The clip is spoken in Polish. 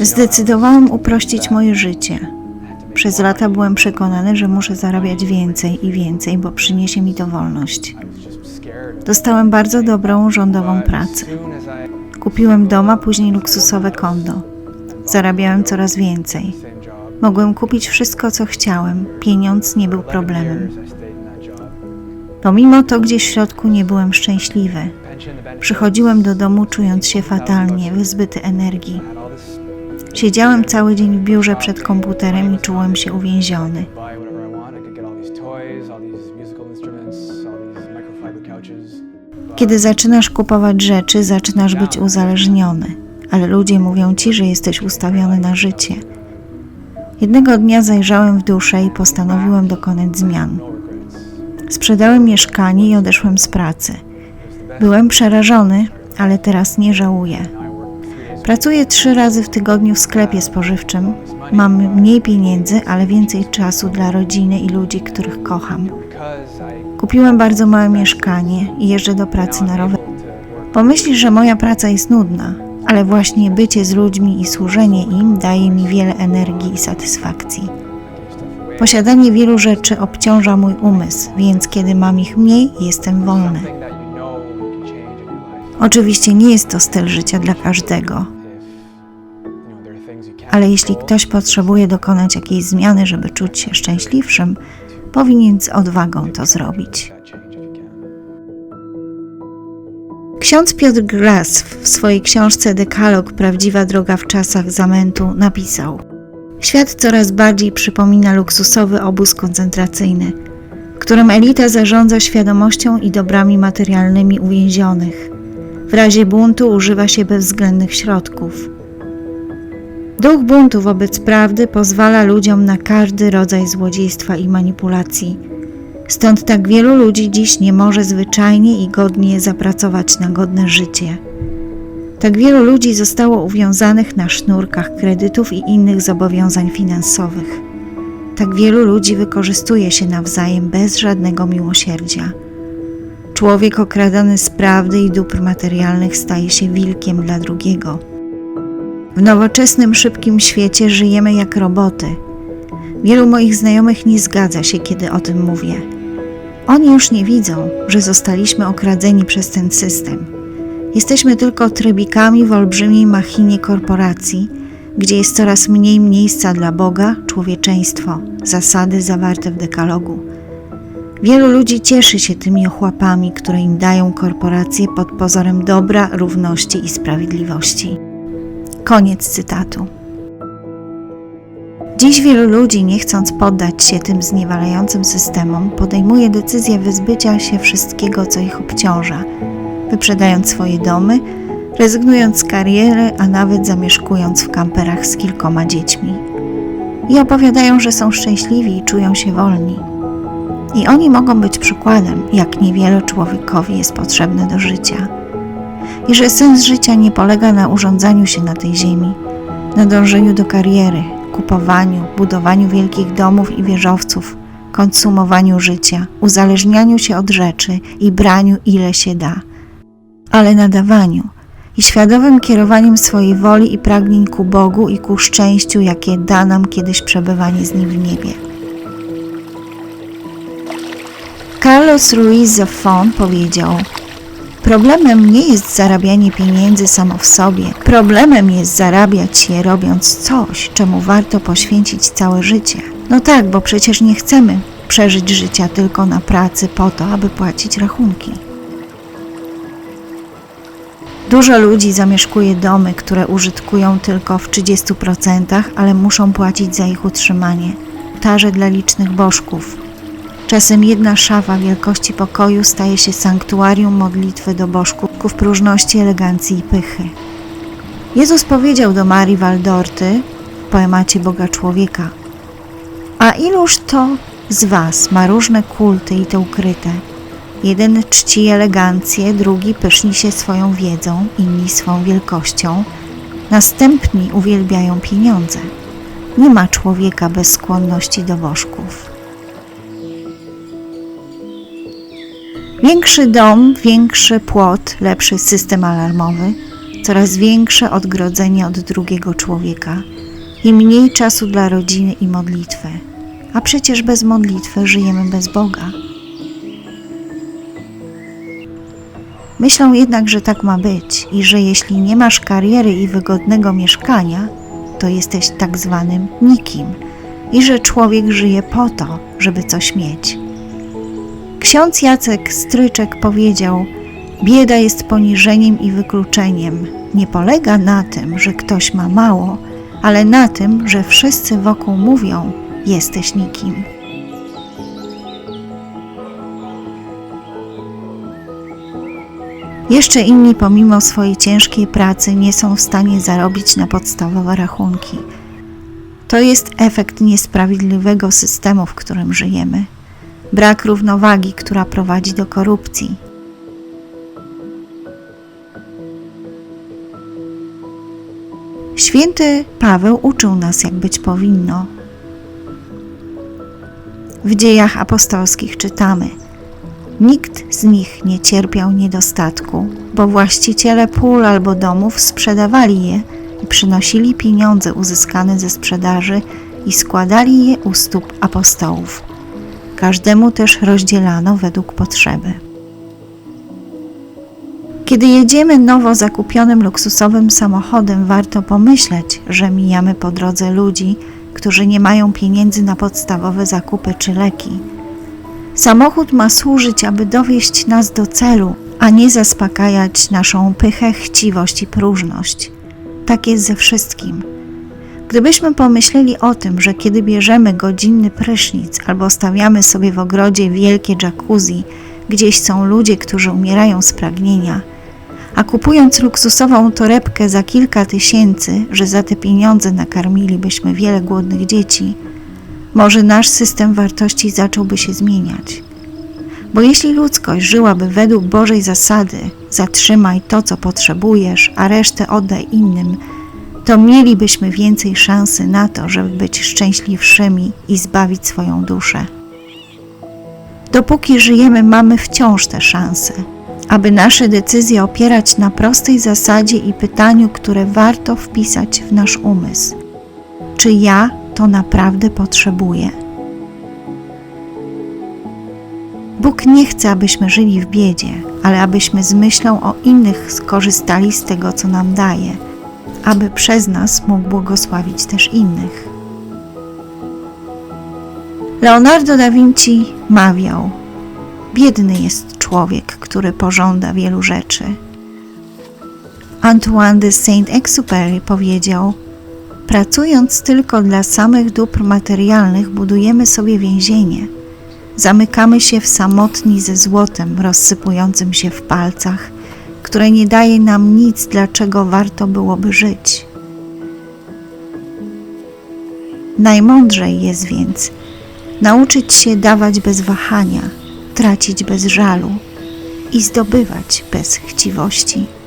Zdecydowałam uprościć moje życie. Przez lata byłem przekonany, że muszę zarabiać więcej i więcej, bo przyniesie mi to wolność. Dostałem bardzo dobrą rządową pracę. Kupiłem dom, a później luksusowe kondo. Zarabiałem coraz więcej. Mogłem kupić wszystko, co chciałem. Pieniądz nie był 11 problemem. Pomimo to gdzieś w środku nie byłem szczęśliwy. Przychodziłem do domu czując się fatalnie, wyzbyty energii. Siedziałem cały dzień w biurze przed komputerem i czułem się uwięziony. Kiedy zaczynasz kupować rzeczy, zaczynasz być uzależniony, ale ludzie mówią ci, że jesteś ustawiony na życie. Jednego dnia zajrzałem w duszę i postanowiłem dokonać zmian. Sprzedałem mieszkanie i odeszłem z pracy. Byłem przerażony, ale teraz nie żałuję. Pracuję trzy razy w tygodniu w sklepie spożywczym. Mam mniej pieniędzy, ale więcej czasu dla rodziny i ludzi, których kocham. Kupiłem bardzo małe mieszkanie i jeżdżę do pracy na rowerze. Pomyślisz, że moja praca jest nudna, ale właśnie bycie z ludźmi i służenie im daje mi wiele energii i satysfakcji. Posiadanie wielu rzeczy obciąża mój umysł, więc kiedy mam ich mniej, jestem wolny. Oczywiście nie jest to styl życia dla każdego, ale jeśli ktoś potrzebuje dokonać jakiejś zmiany, żeby czuć się szczęśliwszym, powinien z odwagą to zrobić. Ksiądz Piotr Gras w swojej książce Dekalog Prawdziwa droga w czasach zamętu napisał: Świat coraz bardziej przypomina luksusowy obóz koncentracyjny, którym elita zarządza świadomością i dobrami materialnymi uwięzionych. W razie buntu używa się bezwzględnych środków. Duch buntu wobec prawdy pozwala ludziom na każdy rodzaj złodziejstwa i manipulacji. Stąd tak wielu ludzi dziś nie może zwyczajnie i godnie zapracować na godne życie. Tak wielu ludzi zostało uwiązanych na sznurkach kredytów i innych zobowiązań finansowych. Tak wielu ludzi wykorzystuje się nawzajem bez żadnego miłosierdzia. Człowiek okradany z prawdy i dóbr materialnych staje się wilkiem dla drugiego. W nowoczesnym, szybkim świecie żyjemy jak roboty. Wielu moich znajomych nie zgadza się, kiedy o tym mówię. Oni już nie widzą, że zostaliśmy okradzeni przez ten system. Jesteśmy tylko trybikami w olbrzymiej machinie korporacji, gdzie jest coraz mniej miejsca dla Boga, człowieczeństwo, zasady zawarte w dekalogu. Wielu ludzi cieszy się tymi ochłapami, które im dają korporacje pod pozorem dobra, równości i sprawiedliwości. Koniec cytatu. Dziś wielu ludzi, nie chcąc poddać się tym zniewalającym systemom, podejmuje decyzję wyzbycia się wszystkiego, co ich obciąża, wyprzedając swoje domy, rezygnując z kariery, a nawet zamieszkując w kamperach z kilkoma dziećmi. I opowiadają, że są szczęśliwi i czują się wolni. I oni mogą być przykładem, jak niewiele człowiekowi jest potrzebne do życia. I że sens życia nie polega na urządzaniu się na tej ziemi, na dążeniu do kariery, kupowaniu, budowaniu wielkich domów i wieżowców, konsumowaniu życia, uzależnianiu się od rzeczy i braniu ile się da, ale na dawaniu i świadomym kierowaniem swojej woli i pragnień ku Bogu i ku szczęściu, jakie da nam kiedyś przebywanie z Nim w niebie. Carlos Ruiz Zafón powiedział: Problemem nie jest zarabianie pieniędzy samo w sobie. Problemem jest zarabiać je robiąc coś, czemu warto poświęcić całe życie. No tak, bo przecież nie chcemy przeżyć życia tylko na pracy po to, aby płacić rachunki. Dużo ludzi zamieszkuje domy, które użytkują tylko w 30%, ale muszą płacić za ich utrzymanie. Ołtarze dla licznych bożków, Czasem jedna szafa wielkości pokoju staje się sanktuarium modlitwy do bożków próżności, elegancji i pychy. Jezus powiedział do Marii Waldorty w poemacie Boga Człowieka: A iluż to z was ma różne kulty i te ukryte? Jeden czci elegancję, drugi pyszni się swoją wiedzą, inni swą wielkością, następni uwielbiają pieniądze. Nie ma człowieka bez skłonności do bożków. Większy dom, większy płot, lepszy system alarmowy, coraz większe odgrodzenie od drugiego człowieka i mniej czasu dla rodziny i modlitwy. A przecież bez modlitwy żyjemy bez Boga. Myślą jednak, że tak ma być i że jeśli nie masz kariery i wygodnego mieszkania, to jesteś tak zwanym nikim i że człowiek żyje po to, żeby coś mieć. Ksiądz Jacek Stryczek powiedział: Bieda jest poniżeniem i wykluczeniem. Nie polega na tym, że ktoś ma mało, ale na tym, że wszyscy wokół mówią: Jesteś nikim. Jeszcze inni, pomimo swojej ciężkiej pracy, nie są w stanie zarobić na podstawowe rachunki. To jest efekt niesprawiedliwego systemu, w którym żyjemy. Brak równowagi, która prowadzi do korupcji. Święty Paweł uczył nas, jak być powinno. W dziejach apostolskich czytamy: Nikt z nich nie cierpiał niedostatku, bo właściciele pól albo domów sprzedawali je i przynosili pieniądze uzyskane ze sprzedaży i składali je u stóp apostołów. Każdemu też rozdzielano według potrzeby. Kiedy jedziemy nowo zakupionym luksusowym samochodem, warto pomyśleć, że mijamy po drodze ludzi, którzy nie mają pieniędzy na podstawowe zakupy czy leki. Samochód ma służyć, aby dowieść nas do celu, a nie zaspokajać naszą pychę, chciwość i próżność. Tak jest ze wszystkim. Gdybyśmy pomyśleli o tym, że kiedy bierzemy godzinny prysznic albo stawiamy sobie w ogrodzie wielkie jacuzzi, gdzieś są ludzie, którzy umierają z pragnienia, a kupując luksusową torebkę za kilka tysięcy, że za te pieniądze nakarmilibyśmy wiele głodnych dzieci, może nasz system wartości zacząłby się zmieniać. Bo jeśli ludzkość żyłaby według Bożej zasady, zatrzymaj to, co potrzebujesz, a resztę oddaj innym, to mielibyśmy więcej szansy na to, żeby być szczęśliwszymi i zbawić swoją duszę. Dopóki żyjemy, mamy wciąż te szanse, aby nasze decyzje opierać na prostej zasadzie i pytaniu, które warto wpisać w nasz umysł: czy ja to naprawdę potrzebuję? Bóg nie chce, abyśmy żyli w biedzie, ale abyśmy z myślą o innych skorzystali z tego, co nam daje, aby przez nas mógł błogosławić też innych. Leonardo da Vinci mawiał: Biedny jest człowiek, który pożąda wielu rzeczy. Antoine de Saint-Exupéry powiedział: Pracując tylko dla samych dóbr materialnych, budujemy sobie więzienie. Zamykamy się w samotni ze złotem rozsypującym się w palcach, które nie daje nam nic, dlaczego warto byłoby żyć. Najmądrzej jest więc nauczyć się dawać bez wahania, tracić bez żalu i zdobywać bez chciwości.